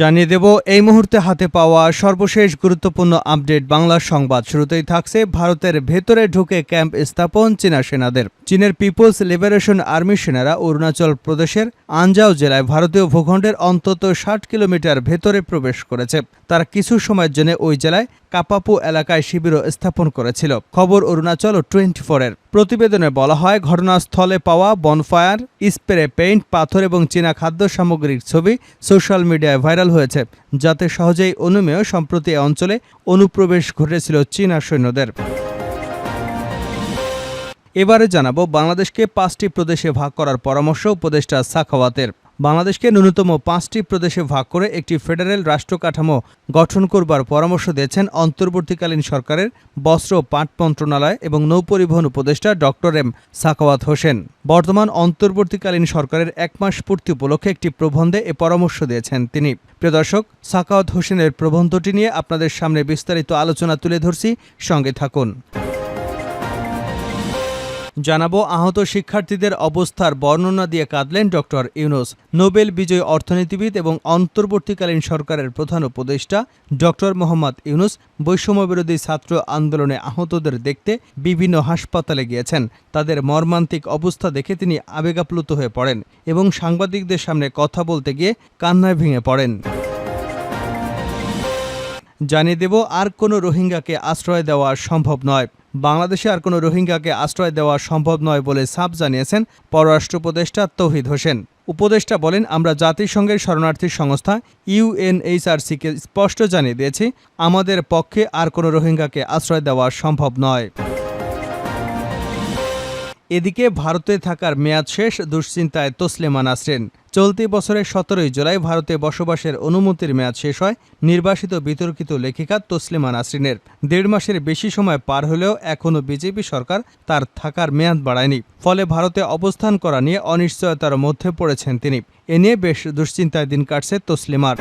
জানিয়ে দেব, এই মুহূর্তে হাতে পাওয়া সর্বশেষ গুরুত্বপূর্ণ আপডেট বাংলা সংবাদ। শুরুতেই থাকছে ভারতের ভেতরে ঢুকে ক্যাম্প স্থাপন চীনা সেনাদের। চীনের পিপলস লিবারেশন আর্মি সেনারা অরুণাচল প্রদেশের আনজাও জেলায় ভারতীয় ভূখণ্ডের অন্তত ষাট কিলোমিটার ভেতরে প্রবেশ করেছে। তারা কিছু সময়ের জন্য ওই জেলায় কাপাপু এলাকায় শিবিরও স্থাপন করেছিল। খবর অরুণাচল ও টোয়েন্টি ফোরের প্রতিবেদনে বলা হয়, ঘটনাস্থলে পাওয়া বনফায়ার, স্প্রে, পেইন্ট, পাথর এবং চীনা খাদ্য সামগ্রীর ছবি সোশ্যাল মিডিয়ায় ভাইরাল হয়েছে, যাতে সহজেই অনুমেয় সম্প্রতি অঞ্চলে অনুপ্রবেশ ঘটেছিল চীনা সৈন্যদের। এবারে জানাব, বাংলাদেশকে পাঁচটি প্রদেশে ভাগ করার পরামর্শ উপদেষ্টা সাখাওয়াতের। বাংলাদেশকে ন্যূনতম পাঁচটি প্রদেশে ভাগ করে একটি ফেডারেল রাষ্ট্র কাঠামো গঠন করবার পরামর্শ দিয়েছেন অন্তর্বর্তীকালীন সরকারের বস্ত্র পাট মন্ত্রণালয় এবং নৌপরিবহন উপদেষ্টা ডক্টর এম সাকাওয়াত হোসেন। বর্তমান অন্তর্বর্তীকালীন সরকারের এক মাস পূর্তি উপলক্ষে একটি প্রবন্ধে এ পরামর্শ দিয়েছেন তিনি। প্রিয় দর্শক, সাখাওয়াত হোসেনের প্রবন্ধটি নিয়ে আপনাদের সামনে বিস্তারিত আলোচনা তুলে ধরছি। সঙ্গে থাকুন। জানাব, আহত শিক্ষার্থীদের অবস্থার বর্ণনা দিয়ে কাঁদলেন ডক্টর ইউনুস। নোবেল বিজয়ী অর্থনীতিবিদ এবং অন্তর্বর্তীকালীন সরকারের প্রধান উপদেষ্টা ডক্টর মোহাম্মদ ইউনুস বৈষম্যবিরোধী ছাত্র আন্দোলনে আহতদের দেখতে বিভিন্ন হাসপাতালে গিয়েছেন। তাদের মর্মান্তিক অবস্থা দেখে তিনি আবেগাপ্লুত হয়ে পড়েন এবং সাংবাদিকদের সামনে কথা বলতে গিয়ে কান্নায় ভেঙে পড়েন। জানিয়ে দেব, আর কোনো রোহিঙ্গাকে আশ্রয় দেওয়া সম্ভব নয়। বাংলাদেশে আর কোনো রোহিঙ্গাকে আশ্রয় দেওয়া সম্ভব নয় বলে সাফ জানিয়েছেন পররাষ্ট্র উপদেষ্টা তৌহিদ হোসেন। উপদেষ্টা বলেন, আমরা জাতিসংঘের শরণার্থী সংস্থা ইউএনএইচআরসিকে স্পষ্ট জানিয়ে দিয়েছি, আমাদের পক্ষে আর কোনো রোহিঙ্গাকে আশ্রয় দেওয়া সম্ভব নয়। এদিকে ভারতে থাকার মেয়াদ শেষ, দুশ্চিন্তায় তসলিমা নাসরিন। চলতি বছরের সতেরোই জুলাই ভারতে বসবাসের অনুমতির মেয়াদ শেষ হয়, নির্বাসিত বিতর্কিত লেখিকা তসলিমা নাসরিনের। দেড় মাসের বেশি সময় পার হলেও এখনও বিজেপি সরকার তার থাকার মেয়াদ বাড়ায়নি। ফলে ভারতে অবস্থান করা নিয়ে অনিশ্চয়তার মধ্যে পড়েছেন তিনি। এ নিয়ে বেশ দুশ্চিন্তায় দিন কাটছে তসলিমার।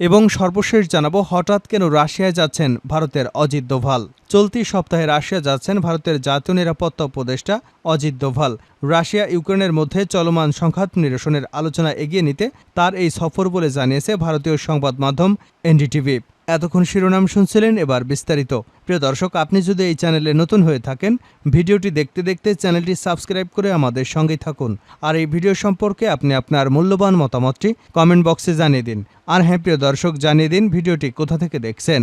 এবং সর্বশেষ জানাব হঠাৎ কেন রাশিয়ায় যাচ্ছেন ভারতের অজিত দোভাল। চলতি সপ্তাহে রাশিয়া যাচ্ছেন ভারতের জাতীয় নিরাপত্তা উপদেষ্টা অজিত দোভাল। রাশিয়া ইউক্রেনের মধ্যে চলমান সংঘাত নিরসনের আলোচনা এগিয়ে নিতে তার এই সফর বলে জানিয়েছে ভারতীয় সংবাদ মাধ্যম এনডিটিভি। এতক্ষণ শিরোনাম শুনছিলেন এবার বিস্তারিত। প্রিয় দর্শক, আপনি যদি এই চ্যানেলে নতুন হয়ে থাকেন, ভিডিওটি দেখতে দেখতে চ্যানেলটি সাবস্ক্রাইব করে আমাদের সঙ্গেই থাকুন। আর এই ভিডিও সম্পর্কে আপনি আপনার মূল্যবান মতামতটি কমেন্ট বক্সে জানিয়ে দিন। আর হ্যাঁ প্রিয় দর্শক, জানিয়ে দিন ভিডিওটি কোথা থেকে দেখছেন।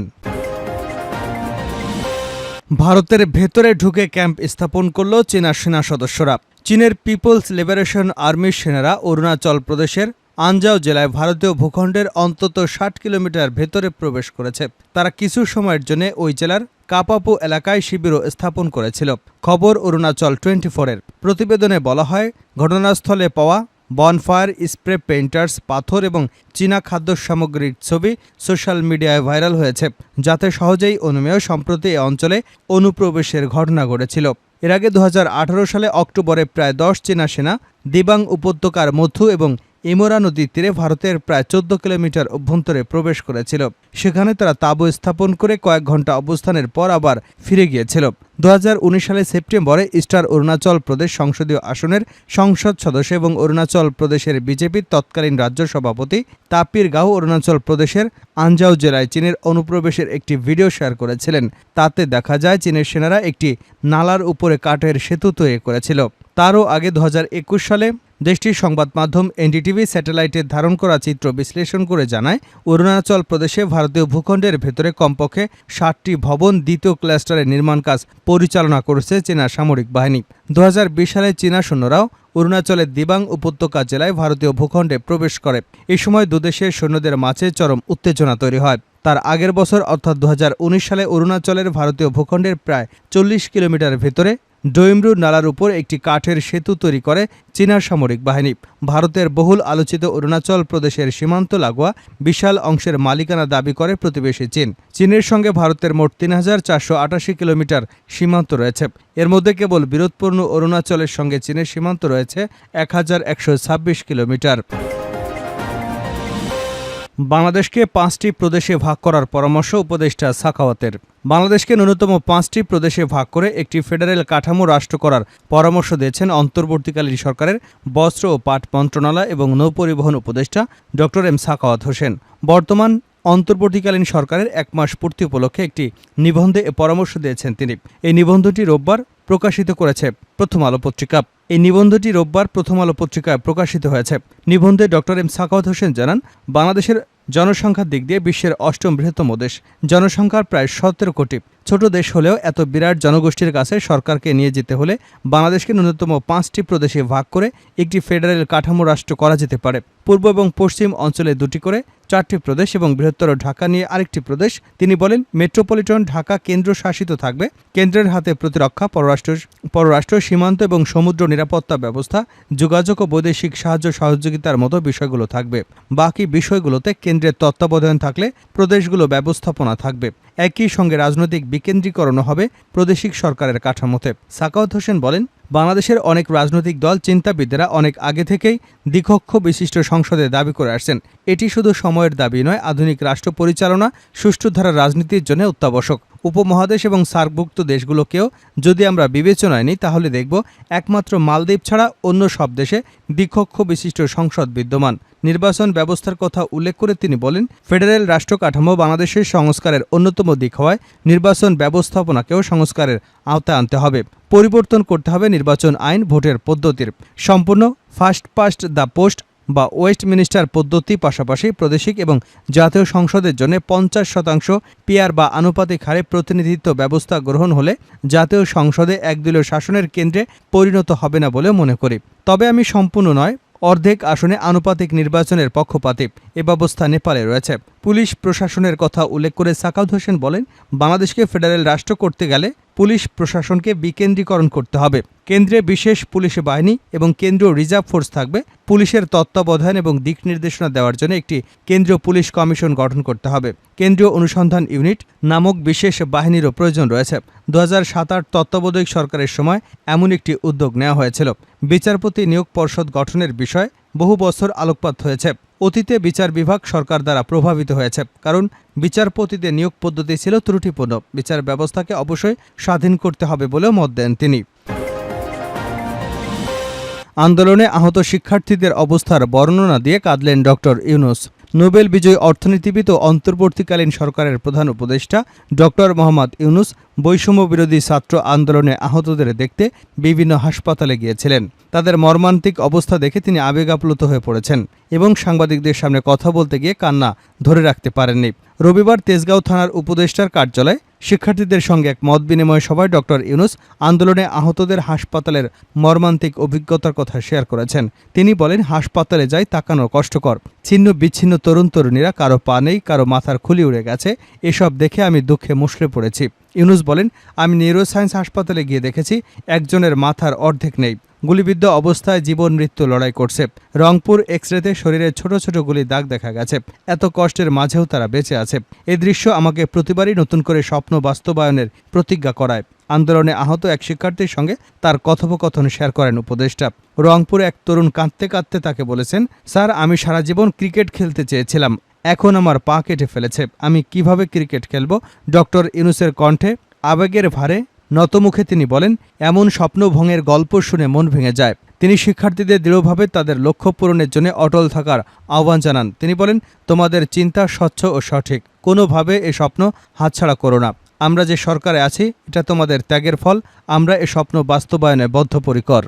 ভারতের ভেতরে ঢুকে ক্যাম্প স্থাপন করল চীনা সেনা সদস্যরা। চীনের পিপলস লিবারেশন আর্মির সেনারা অরুণাচল প্রদেশের আনজাও জেলায় ভারতীয় ভূখণ্ডের অন্তত ষাট কিলোমিটার ভেতরে প্রবেশ করেছে। তারা কিছু সময়ের জন্য ওই জেলার কাপাপু এলাকায় শিবিরও স্থাপন করেছিল। খবর অরুণাচল টোয়েন্টি ফোরের প্রতিবেদনে বলা হয়, ঘটনাস্থলে পাওয়া বনফায়ার স্প্রে পেইন্টার্স, পাথর এবং চীনা খাদ্য সামগ্রীর ছবি সোশ্যাল মিডিয়ায় ভাইরাল হয়েছে, যাতে সহজেই অনুমেয় সম্প্রতি এ অঞ্চলে অনুপ্রবেশের ঘটনা ঘটেছিল। এর আগে দু হাজার আঠারো সালে অক্টোবরে প্রায় দশ চীনা সেনা দিবাং উপত্যকার মধ্য এবং ইমোরা নদীর তীরে ভারতের প্রায় চোদ্দ কিলোমিটার অভ্যন্তরে প্রবেশ করেছিল। সেখানে তারা তাঁবু স্থাপন করে কয়েক ঘণ্টা অবস্থানের পর আবার ফিরে গিয়েছিল। দু হাজার উনিশ সালে সেপ্টেম্বরে ইস্টার অরুণাচল প্রদেশ সংসদীয় আসনের সংসদ সদস্য এবং অরুণাচল প্রদেশের বিজেপির তৎকালীন রাজ্য সভাপতি তাপির গাঁও অরুণাচল প্রদেশের আঞ্জাও জেলায় চীনের অনুপ্রবেশের একটি ভিডিও শেয়ার করেছিলেন। তাতে দেখা যায় চীনের সেনারা একটি নালার উপরে কাঠের সেতু তৈরি করেছিল। তারও আগে দু হাজার একুশ সালে দেশটির সংবাদ মাধ্যম এনডিটিভি স্যাটেলাইটের ধারণ করা চিত্র বিশ্লেষণ করে জানায়, অরুণাচল প্রদেশে ভারতীয় ভূখণ্ডের ভেতরে কমপক্ষে ষাটটি ভবন দ্বিতীয় ক্লাস্টারের নির্মাণ কাজ পরিচালনা করেছে চীনা সামরিক বাহিনী। দু হাজার বিশ সালে চীনা সৈন্যরাও অরুণাচলের দিবাং উপত্যকা জেলায় ভারতীয় ভূখণ্ডে প্রবেশ করে। এ সময় দুদেশের সৈন্যদের মাঝে চরম উত্তেজনা তৈরি হয়। তার আগের বছর অর্থাৎ দু হাজার উনিশ সালে অরুণাচলের ভারতীয় ভূখণ্ডের প্রায় চল্লিশ কিলোমিটার ভেতরে ডোইমরু নালার উপর একটি কাঠের সেতু তৈরি করে চীনা সামরিক বাহিনী। ভারতের বহুল আলোচিত অরুণাচল প্রদেশের সীমান্ত লাগোয়া বিশাল অংশের মালিকানা দাবি করে প্রতিবেশী চীন। চীনের সঙ্গে ভারতের মোট তিন হাজার চারশো আটাশি কিলোমিটার সীমান্ত রয়েছে। এর মধ্যে কেবল বিরোধপূর্ণ অরুণাচলের সঙ্গে চীনের সীমান্ত রয়েছে এক হাজার একশো ছাব্বিশ কিলোমিটার। বাংলাদেশকে পাঁচটি প্রদেশে ভাগ করার পরামর্শ উপদেষ্টা সাখাওয়াতের। বাংলাদেশকে ন্যূনতম পাঁচটি প্রদেশে ভাগ করে একটি ফেডারেল কাঠামো রাষ্ট্র করার পরামর্শ দিয়েছেন অন্তর্বর্তীকালীন সরকারের বস্ত্র ও পাট মন্ত্রণালয় এবং নৌপরিবহন উপদেষ্টা ডক্টর এম সাখাওয়াত হোসেন। বর্তমান অন্তর্বর্তীকালীন সরকারের এক মাস পূর্তি উপলক্ষে একটি নিবন্ধে পরামর্শ দিয়েছেন তিনি। এই নিবন্ধটি রোববার প্রকাশিত করেছে প্রথম আলো পত্রিকা। এই নিবন্ধটি রোববার প্রথম আলো পত্রিকায় প্রকাশিত হয়েছে। নিবন্ধে ডক্টর এম. সাকাওয়াত হোসেন জানান, বাংলাদেশের জনসংখ্যার দিক দিয়ে বিশ্বের অষ্টম বৃহত্তম দেশ। জনসংখ্যার প্রায় সতেরো কোটি। ছোট দেশ হলেও এত বিরাট জনগোষ্ঠীর কাছে সরকারকে নিয়ে যেতে হলে বাংলাদেশকে ন্যূনতম পাঁচটি প্রদেশে ভাগ করে একটি ফেডারেল কাঠামো রাষ্ট্র করা যেতে পারে। পূর্ব এবং পশ্চিম অঞ্চলে দুটি করে চারটি প্রদেশ এবং বৃহত্তর ঢাকা নিয়ে আরেকটি প্রদেশ। তিনি বলেন, মেট্রোপলিটন ঢাকা কেন্দ্র শাসিত থাকবে। কেন্দ্রের হাতে প্রতিরক্ষা, পররাষ্ট্র পররাষ্ট্র, সীমান্ত এবং সমুদ্র নিরাপত্তা ব্যবস্থা, যোগাযোগ ও বৈদেশিক সাহায্য সহযোগিতার মতো বিষয়গুলো থাকবে। বাকি বিষয়গুলোতে কেন্দ্রের তত্ত্বাবধান থাকলে প্রদেশগুলো ব্যবস্থাপনা থাকবে। একই সঙ্গে রাজনৈতিক বিকেন্দ্রীকরণও হবে প্রাদেশিক সরকারের কাঠামোতে। সাকাওয়াত হোসেন বলেন বাংলাদেশের অনেক রাজনৈতিক দল চিন্তাবিদেরা অনেক আগে থেকেই দ্বিকক্ষ বিশিষ্ট সংসদে দাবি করে আসছেন। এটি শুধু সময়ের দাবি নয়, আধুনিক রাষ্ট্র পরিচালনা, সুষ্ঠু ধারা রাজনীতির জন্য অত্যাবশ্যক। উপমহাদেশ এবং সার্কভুক্ত দেশগুলোকেও যদি আমরা বিবেচনায় নিই, তাহলে দেখব একমাত্র মালদ্বীপ ছাড়া অন্য সব দেশে দ্বিকক্ষ বিশিষ্ট সংসদ বিদ্যমান। নির্বাচন ব্যবস্থার কথা উল্লেখ করে তিনি বলেন, ফেডারেল রাষ্ট্র কাঠামো বাংলাদেশের সংস্কারের অন্যতম দিক হওয়ায় নির্বাচন ব্যবস্থাপনাকেও সংস্কারের আওতায় আনতে হবে। পরিবর্তন করতে হবে নির্বাচন আইন ভোটের পদ্ধতির। সম্পূর্ণ ফার্স্ট পাস্ট দ্য পোস্ট বা ওয়েস্ট মিনিস্টার পদ্ধতি পাশাপাশি প্রাদেশিক এবং জাতীয় সংসদের জন্য পঞ্চাশ শতাংশ পিয়ার বা আনুপাতিক হারে প্রতিনিধিত্ব ব্যবস্থা গ্রহণ হলে জাতীয় সংসদে একদলীয় শাসনের কেন্দ্রে পরিণত হবে না বলে মনে করি। তবে আমি সম্পূর্ণ নয়, অর্ধেক আসনে আনুপাতিক নির্বাচনের পক্ষপাতী এ ব্যবস্থা নেপালে রয়েছে। পুলিশ প্রশাসনের কথা উল্লেখ করে সাকাউদ হোসেন বলেন, বাংলাদেশকে ফেডারেল রাষ্ট্র করতে গেলে পুলিশ প্রশাসনকে বিকেন্দ্রীকরণ করতে হবে। কেন্দ্রে বিশেষ পুলিশ বাহিনী এবং কেন্দ্রীয় রিজার্ভ ফোর্স থাকবে। পুলিশের তত্ত্বাবধান এবং দিক নির্দেশনা দেওয়ার জন্য একটি কেন্দ্রীয় পুলিশ কমিশন গঠন করতে হবে। কেন্দ্রীয় অনুসন্ধান ইউনিট নামক বিশেষ বাহিনীরও প্রয়োজন রয়েছে। দু হাজার তত্ত্বাবধায়ক সরকারের সময় এমন একটি উদ্যোগ নেওয়া হয়েছিল। বিচারপতি নিয়োগ পর্ষদ গঠনের বিষয়ে বহু বছর আলোকপাত হয়েছে। অতীতে বিচার বিভাগ সরকার দ্বারা প্রভাবিত হয়েছে, কারণ বিচারপতিদের নিয়োগ পদ্ধতি ছিল ত্রুটিপূর্ণ। বিচার ব্যবস্থাকে অবশ্যই স্বাধীন করতে হবে বলেও মত দেন তিনি। আন্দোলনে আহত শিক্ষার্থীদের অবস্থার বর্ণনা দিয়ে কাঁদলেন ডক্টর ইউনুস। নোবেল বিজয়ী অর্থনীতিবিদ ও অন্তর্বর্তীকালীন সরকারের প্রধান উপদেষ্টা ডক্টর মোহাম্মদ ইউনুস বৈষম্য বিরোধী ছাত্র আন্দোলনে আহতদের দেখতে বিভিন্ন হাসপাতালে গিয়েছিলেন। তাদের মর্মান্তিক অবস্থা দেখে তিনি আবেগাপ্লুত হয়ে পড়েছেন এবং সাংবাদিকদের সামনে কথা বলতে গিয়ে কান্না ধরে রাখতে পারেননি। রবিবার তেজগাঁও থানার উপদেষ্টার কার্যালয়ে শিক্ষার্থীদের সঙ্গে এক মত বিনিময় সভায় ডক্টর ইউনুস আন্দোলনে আহতদের হাসপাতালের মর্মান্তিক অভিজ্ঞতার কথা শেয়ার করেছেন। তিনি বলেন, হাসপাতালে যাই তাকানো কষ্টকর। ছিন্ন বিচ্ছিন্ন তরুণ তরুণীরা কারও পা নেই, কারও মাথার খুলি উড়ে গেছে। এসব দেখে আমি দুঃখে মুশড়ে পড়েছি। ইউনুস বলেন, আমি নিউরোসায়েন্স হাসপাতালে গিয়ে দেখেছি, একজনের মাথার অর্ধেক নেই। গুলিবিদ্ধ অবস্থায় জীবন মৃত্যু লড়াই করছে। রংপুর এক্সরেতে শরীরে ছোট ছোট গুলি দাগ দেখা গেছে। এত কষ্টের মাঝেও তারা বেঁচে আছে। এই দৃশ্য আমাকে প্রতিবারই নতুন করে স্বপ্ন বাস্তবায়নের প্রতিজ্ঞা করায়। আন্দোলনে আহত এক শিক্ষার্থীর সঙ্গে তার কথোপকথন শেয়ার করেন উপদেষ্টা। রংপুরে এক তরুণ কাঁদতে কাঁদতে তাকে বলেছেন, স্যার, আমি সারা জীবন ক্রিকেট খেলতে চেয়েছিলাম। এখন আমার পা কেটে ফেলেছে। আমি কীভাবে ক্রিকেট খেলব? ডক্টর ইউনুসের কণ্ঠে আবেগের ভারে নতমুখে তিনি বলেন, এমন স্বপ্নভঙ্গের গল্প শুনে মন ভেঙে যায়। তিনি শিক্ষার্থীদের দৃঢ়ভাবে তাদের লক্ষ্য পূরণের জন্য অটল থাকার আহ্বান জানান। তিনি বলেন, তোমাদের চিন্তা স্বচ্ছ ও সঠিক। কোনোভাবে এ স্বপ্ন হাতছাড়া করো না। আমরা যে সরকারে আছি, এটা তোমাদের ত্যাগের ফল। আমরা এ স্বপ্ন বাস্তবায়নে বদ্ধপরিকর।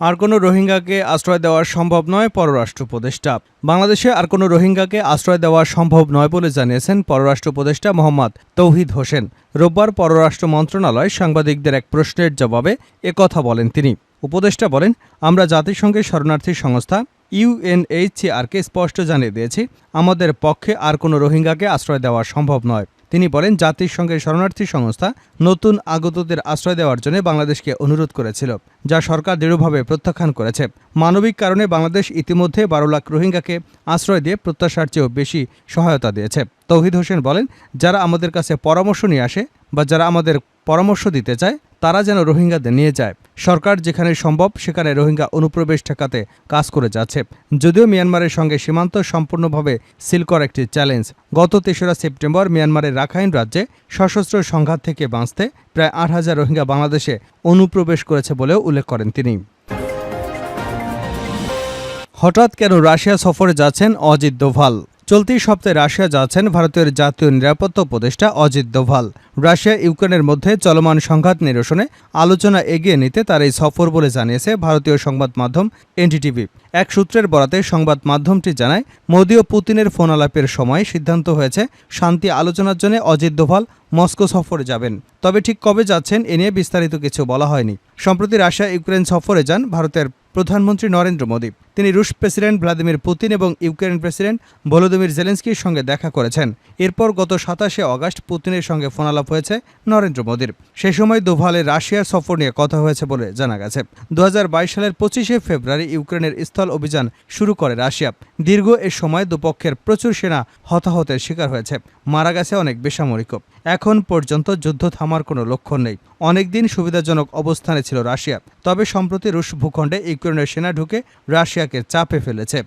আর কোনো রোহিঙ্গাকে আশ্রয় দেওয়া সম্ভব নয় পররাষ্ট্র উপদেষ্টা। বাংলাদেশে আর কোনো রোহিঙ্গাকে আশ্রয় দেওয়া সম্ভব নয় বলে জানিয়েছেন পররাষ্ট্র উপদেষ্টা মোহাম্মদ তৌহিদ হোসেন। রোববার পররাষ্ট্র মন্ত্রণালয় সাংবাদিকদের এক প্রশ্নের জবাবে একথা বলেন তিনি। উপদেষ্টা বলেন, আমরা জাতিসংঘের শরণার্থী সংস্থা ইউএনএইচসিআরকে স্পষ্ট জানিয়ে দিয়েছি, আমাদের পক্ষে আর কোনো রোহিঙ্গাকে আশ্রয় দেওয়া সম্ভব নয়। তিনি বলেন জাতিসংঘের শরণার্থী সংস্থা নতুন আগতদের আশ্রয় দেওয়ার জন্য বাংলাদেশকে অনুরোধ করেছিল, যা সরকার দৃঢ়ভাবে প্রত্যাখ্যান করেছে। মানবিক কারণে বাংলাদেশ ইতিমধ্যে বারো লাখ রোহিঙ্গাকে আশ্রয় দিয়ে প্রত্যাশার চেয়েও বেশি সহায়তা দিয়েছে। তৌহিদ হোসেন বলেন, যারা আমাদের কাছে পরামর্শ নিয়ে আসে বা যারা আমাদের পরামর্শ দিতে চায়, তারা যেন রোহিঙ্গাদের নিয়ে যায়। সরকার যেখানে সম্ভব, সেখানে রোহিঙ্গা অনুপ্রবেশ ঠেকাতে কাজ করে যাচ্ছে। যদিও মিয়ানমারের সঙ্গে সীমান্ত সম্পূর্ণভাবে সিল করা একটি চ্যালেঞ্জ। গত তেসরা সেপ্টেম্বর মিয়ানমারের রাখাইন রাজ্যে সশস্ত্র সংঘাত থেকে বাঁচতে প্রায় আট হাজার রোহিঙ্গা বাংলাদেশে অনুপ্রবেশ করেছে বলেও উল্লেখ করেন তিনি। হঠাৎ কেন রাশিয়া সফরে যাচ্ছেন অজিত দোভাল? চলতি সপ্তাহে রাশিয়া যাচ্ছেন ভারতের জাতীয় নিরাপত্তা উপদেষ্টা অজিত দোভাল। রাশিয়া, ইউক্রেনের মধ্যে চলমান সংঘাত নিরসনে আলোচনা এগিয়ে নিতে তার এই সফর বলে জানিয়েছে ভারতীয় সংবাদ মাধ্যম এনডিটিভি। এক সূত্রের বরাতে সংবাদ মাধ্যমটি জানায় মোদী ও পুতিনের ফোন আলাপের সময় সিদ্ধান্ত হয়েছে, শান্তি আলোচনার জন্য অজিত দোভাল মস্কো সফরে যাবেন। তবে ঠিক কবে যাচ্ছেন এ নিয়ে বিস্তারিত কিছু বলা হয়নি। সম্প্রতি রাশিয়া, ইউক্রেন সফরে যান ভারতের প্রধানমন্ত্রী নরেন্দ্র মোদী। তিনি রুশ প্রেসিডেন্ট ভ্লাদিমির পুতিন এবং ইউক্রেন প্রেসিডেন্ট ভলোদিমির জেলেন্সকির সঙ্গে দেখা করেছেন। এরপর গত সাতাশে অগাস্ট পুতিনের সঙ্গে ফোনালাপ হয়েছে নরেন্দ্র মোদীর। সে সময় দোভালে রাশিয়ার সফর নিয়ে কথা হয়েছে বলে জানা গেছে। দু হাজার বাইশ সালের পঁচিশে ফেব্রুয়ারি ইউক্রেনের স্থল অভিযান শুরু করে রাশিয়া। দীর্ঘ এ সময় দুপক্ষের প্রচুর সেনা হতাহতের শিকার হয়েছে। মারা গেছে অনেক বেসামরিক এখন পর্যন্ত যুদ্ধ থামার কোনো লক্ষণ নেই। অনেকদিন সুবিধাজনক অবস্থানে ছিল রাশিয়া। তবে সম্প্রতি রুশ ভূখণ্ডে ইউক্রেনের সেনা ঢুকে রাশিয়াকে চাপে ফেলেছে।